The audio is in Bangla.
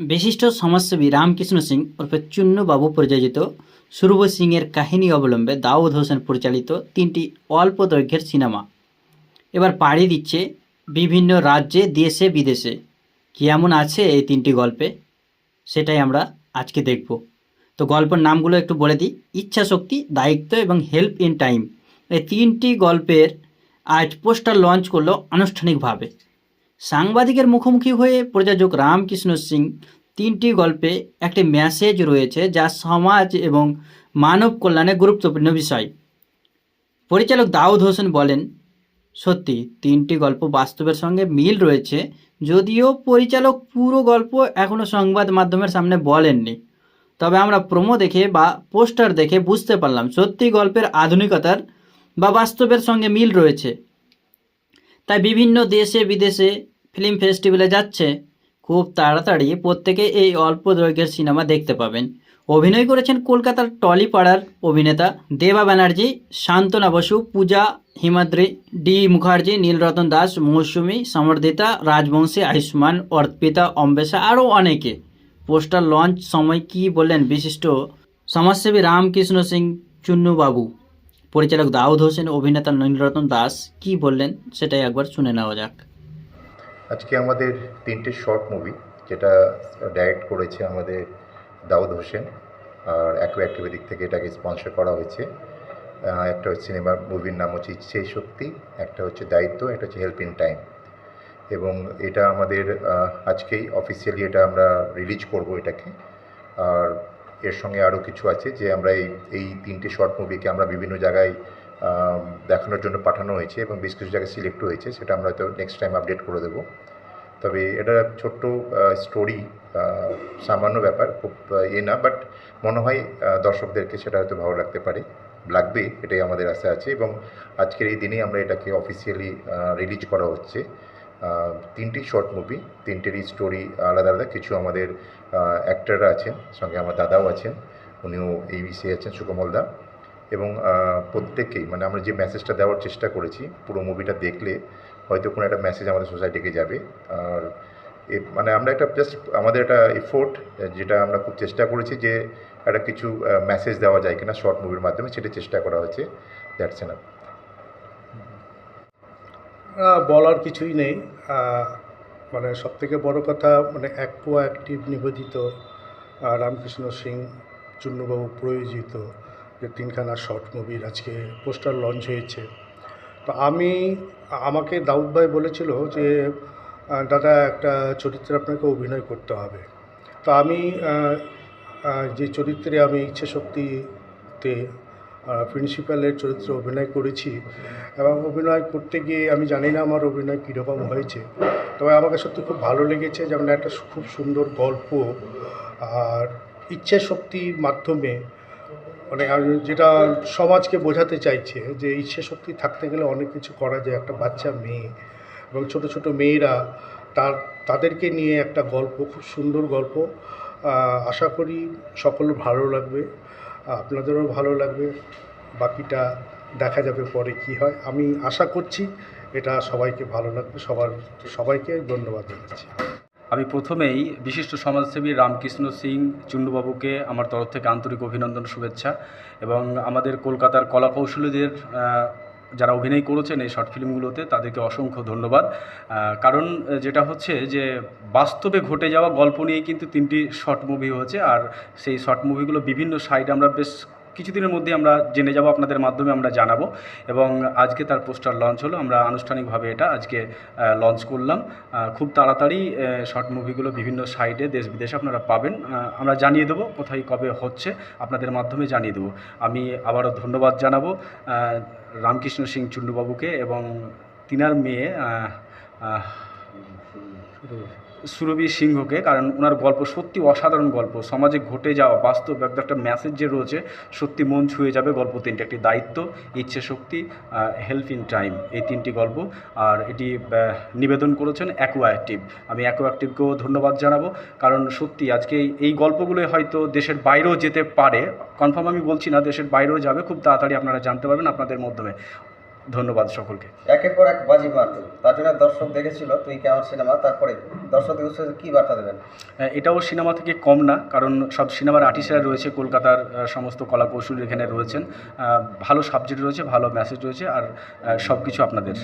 বিশিষ্ট সমাজসেবী রামকৃষ্ণ সিং ওরফে চুন্নবাবু পরিচালিত সুরভ সিংয়ের কাহিনী অবলম্বে দাউদ হোসেন পরিচালিত তিনটি অল্প দৈর্ঘ্যের সিনেমা। এবার পাড়ি দিচ্ছে বিভিন্ন রাজ্যে, দেশে, বিদেশে। কেমন আছে এই তিনটি গল্পে? সেটাই আমরা আজকে দেখব। তো গল্পের নামগুলো একটু বলে দিই। ইচ্ছাশক্তি দায়িত্ব এবং হেল্প ইন টাইম এই তিনটি গল্পের আজ পোস্টার লঞ্চ করল আনুষ্ঠানিকভাবে। সাংবাদিকের মুখোমুখি হয়ে প্রযোজক রামকৃষ্ণ সিং তিনটি গল্পে একটি মেসেজ রয়েছে যা সমাজ এবং মানব কল্যাণে গুরুত্বপূর্ণ বিষয়। পরিচালক দাউদ হোসেন বলেন, সত্যি, তিনটি গল্প বাস্তবের সঙ্গে মিল রয়েছে, যদিও পরিচালক পুরো গল্প এখনও সংবাদ মাধ্যমের সামনে বলেননি। তবে আমরা প্রোমো দেখে বা পোস্টার দেখে বুঝতে পারলাম, সত্যি গল্পের আধুনিকতার বা বাস্তবের সঙ্গে মিল রয়েছে। তাই বিভিন্ন দেশে, বিদেশে ফিল্ম ফেস্টিভ্যালে যাচ্ছে, খুব তাড়াতাড়ি প্রত্যেকে এই অল্প দৈর্ঘ্যের সিনেমা দেখতে পাবেন। অভিনয় করেছেন কলকাতার টলিপাড়ার অভিনেতা দেবা ব্যানার্জি শান্তনা বসু, পূজা হিমাদ্রি, ডি মুখার্জি, নীলরতন দাস, মৌসুমী, সমর্দিতা, রাজবংশী, আয়ুষ্মান, অর্পিতা অম্বেশা আরও অনেকে। পোস্টার লঞ্চ সময় কি বললেন বিশিষ্ট সমাজসেবী রামকৃষ্ণ সিং চুন্নুবাবু। পরিচালক দাউদ হোসেন, অভিনেতা নীলরতন দাস, কি বললেন সেটাই একবার শুনে নেওয়া যাক। আজকে আমাদের তিনটে শর্ট মুভি যেটা ডাইরেক্ট করেছে আমাদের দাউদ হোসেন আর অ্যাকো অ্যাক্টিভের দিক থেকে এটাকে স্পন্সর করা হয়েছে। একটা হচ্ছে সিনেমার মুভির নাম হচ্ছে ইচ্ছে শক্তি, একটা হচ্ছে দায়িত্ব, একটা হচ্ছে হেল্প ইন টাইম এবং এটা আমাদের আজকেই অফিসিয়ালি এটা আমরা রিলিজ করব এটাকে। আর এর সঙ্গে আরও কিছু আছে যে আমরা এই এই তিনটে শর্ট মুভিকে আমরা বিভিন্ন জায়গায় দেখানোর জন্য পাঠানো হয়েছে এবং বেশ কিছু জায়গায় সিলেক্ট হয়েছে, সেটা আমরা হয়তো নেক্সট টাইম আপডেট করে দেবো। তবে এটা ছোট্ট স্টোরি সামান্য ব্যাপার, খুব ইয়ে না বাট মনে হয় দর্শকদেরকে সেটা হয়তো ভালো লাগতে পারে। লাগবে, এটাই আমাদের আশা আছে এবং আজকের এই দিনেই আমরা এটাকে অফিসিয়ালি রিলিজ করা হচ্ছে। তিনটি শর্ট মুভি তিনটেরই স্টোরি আলাদা আলাদা, কিছু আমাদের অ্যাক্টাররা আছেন, সঙ্গে আমার দাদাও আছেন, উনিও এই বিষয়ে আছেন, সুকমল দা। এবং প্রত্যেকেই মানে আমরা যে মেসেজটা দেওয়ার চেষ্টা করেছি, পুরো মুভিটা দেখলে হয়তো কোনো একটা মেসেজ আমাদের সোসাইটিকে যাবে। আর মানে আমরা একটা জাস্ট আমাদের একটা এফোর্ট যেটা আমরা খুব চেষ্টা করেছি যে একটা কিছু মেসেজ দেওয়া যায় কিনা শর্ট মুভির মাধ্যমে, সেটা চেষ্টা করা হয়েছে। দ্যাটস এনাফ বলার কিছুই নেই। মানে সবথেকে বড় কথা মানে অ্যাকোয়া অ্যাক্টিভ নিবেদিত রামকৃষ্ণ সিং চুন্নুবাবু প্রয়োজিত। যে তিনখানা শর্ট মুভির আজকে পোস্টার লঞ্চ হয়েছে। তো আমি, আমাকে দাউদ ভাই বলেছিল যে দাদা একটা চরিত্রে আপনাকে অভিনয় করতে হবে। তো আমি যে চরিত্রে আমি ইচ্ছে শক্তিতে প্রিন্সিপালের চরিত্রে অভিনয় করেছি এবং অভিনয় করতে গিয়ে আমি জানি না আমার অভিনয় কীরকম হয়েছে। তবে আমাকে সত্যি খুব ভালো লেগেছে যেমন একটা খুব সুন্দর গল্প আর ইচ্ছে শক্তির মাধ্যমে মানে যেটা সমাজকে বোঝাতে চাইছে যে ইচ্ছে শক্তি থাকতে গেলে অনেক কিছু করা যায়, একটা বাচ্চা মেয়ে এবং ছোট ছোট মেয়েরা তার, তাদেরকে নিয়ে একটা গল্প, খুব সুন্দর গল্প আশা করি সকল ভালো লাগবে, আপনাদেরও ভালো লাগবে, বাকিটা দেখা যাবে পরে কি হয়। আমি আশা করছি এটা সবাইকে ভালো লাগবে, সবার, সবাইকে ধন্যবাদ জানাচ্ছি। আমি প্রথমেই বিশিষ্ট সমাজসেবী রামকৃষ্ণ সিং চুন্ডুবাবুকে আমার তরফ থেকে আন্তরিক অভিনন্দন, শুভেচ্ছা এবং আমাদের কলকাতার কলা কৌশলীদের যারা অভিনয় করেছেন এই শর্ট ফিল্মগুলোতে তাদেরকে অসংখ্য ধন্যবাদ। কারণ যেটা হচ্ছে যে বাস্তবে ঘটে যাওয়া গল্প নিয়েই কিন্তু তিনটি শর্ট মুভি হয়েছে আর সেই শর্ট মুভিগুলো বিভিন্ন সাইডে আমরা বেশ কিছুদিনের মধ্যে আমরা জেনে যাব, আপনাদের মাধ্যমে আমরা জানাব। এবং আজকে তার পোস্টার লঞ্চ হলো, আমরা আনুষ্ঠানিকভাবে এটা আজকে লঞ্চ করলাম। খুব তাড়াতাড়ি শর্ট মুভিগুলো বিভিন্ন সাইটে দেশ বিদেশে আপনারা পাবেন। আমরা জানিয়ে দেবো কোথায়, কবে হচ্ছে, আপনাদের মাধ্যমে জানিয়ে দেবো। আমি আবারও ধন্যবাদ জানাব রামকৃষ্ণ সিং চুন্ডুবাবুকে এবং তিনার মেয়ে সুরভি সিংহকে, কারণ ওনার গল্প সত্যি অসাধারণ গল্প। সমাজে ঘটে যাওয়া বাস্তব একটা মেসেজ যে রয়েছে, সত্যি মন ছুঁয়ে যাবে গল্প তিনটে। একটি দায়িত্ব, ইচ্ছে শক্তি হেল্প ইন টাইম এই তিনটি গল্প। আর এটি নিবেদন করেছেন অ্যাকোয়া অ্যাক্টিভ আমি অ্যাকোয়া অ্যাক্টিভকেও ধন্যবাদ জানাব, কারণ সত্যি আজকে এই- গল্পগুলোই হয়তো দেশের বাইরেও যেতে পারে। কনফার্ম আমি বলছি না, দেশের বাইরেও যাবে। খুব তাড়াতাড়ি আপনারা জানতে পারবেন আপনাদের মাধ্যমে। ধন্যবাদ সকলকে। একের পর এক বাজি মারতে। তার জন্য দর্শক দেখেছিল তুই কে আমার সিনেমা তারপরে দর্শকদের উদ্দেশ্যে কি বার্তা দেবেন? এটাও সিনেমা থেকে কম না কারণ সব সিনেমার আর্টিস্টরা রয়েছে কলকাতার সমস্ত কলা কৌশলী এখানে রয়েছেন। ভালো সাবজেক্ট রয়েছে ভালো মেসেজ রয়েছে আর সব কিছু আপনাদের।